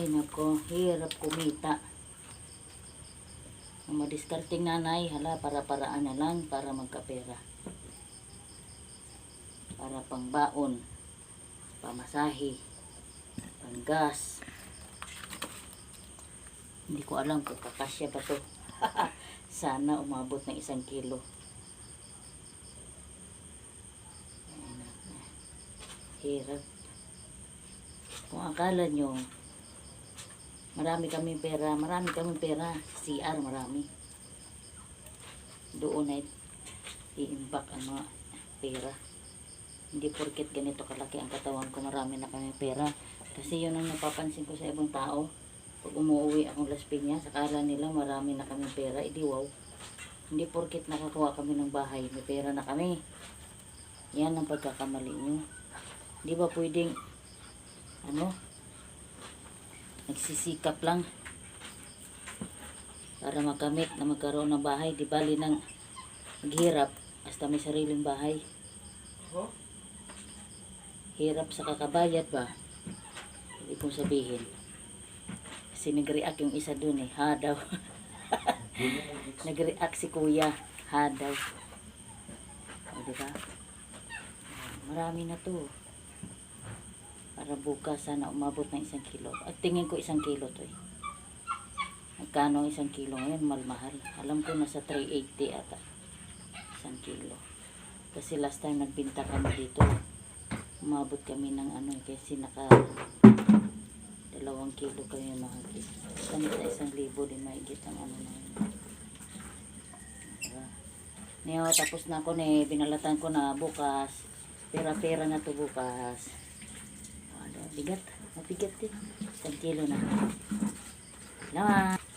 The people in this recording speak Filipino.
Ay nako, hirap kumita. Ang madiskarting nanay, hala, para-paraan na lang para magkapera. Para pang baon, pamasahe, panggas. Hindi ko alam kung kakasya ba to. Sana umabot ng isang kilo. Hirap. Kung akala nyo, marami kami pera, marami kami pera. CR, marami. Doon ay i-impact ang mga pera. Hindi porket ganito kalaki ang katawan ko, marami na kami pera. Kasi yun ang napapansin ko sa ibang tao. Pag umuwi akong Las Piñas, akala nila marami na kami pera. Hindi wow. Hindi porket nakakuha kami ng bahay, may pera na kami. Yan ang pagkakamali nyo. Di ba pwedeng ano, nagsisikap lang para makamit na magkaroon ng bahay. Di bali nang maghirap basta may sariling bahay. Hirap sa kakabayad ba? Ibig kong sabihin. Kasi nag-react yung isa dun eh. Ha daw. nag-react si kuya. Ha daw. O, di ba? Marami na to. Para bukas sana umabot ng isang kilo. At tingin ko isang kilo to eh. Magkano ang isang kilo ngayon? Malmahal. Alam ko nasa 380 ata. Isang kilo. Kasi last time nagbinta kami dito. Umabot kami ng ano eh. Kasi naka dalawang kilo kami mahagit. Kami sa isang libo din mahigit ang ano na yun. Diba? Tapos na ako ni binalatan ko na bukas. Pera-pera na to bukas. Ano, bigat. Mabigat din. Isang kilo na. Salamat.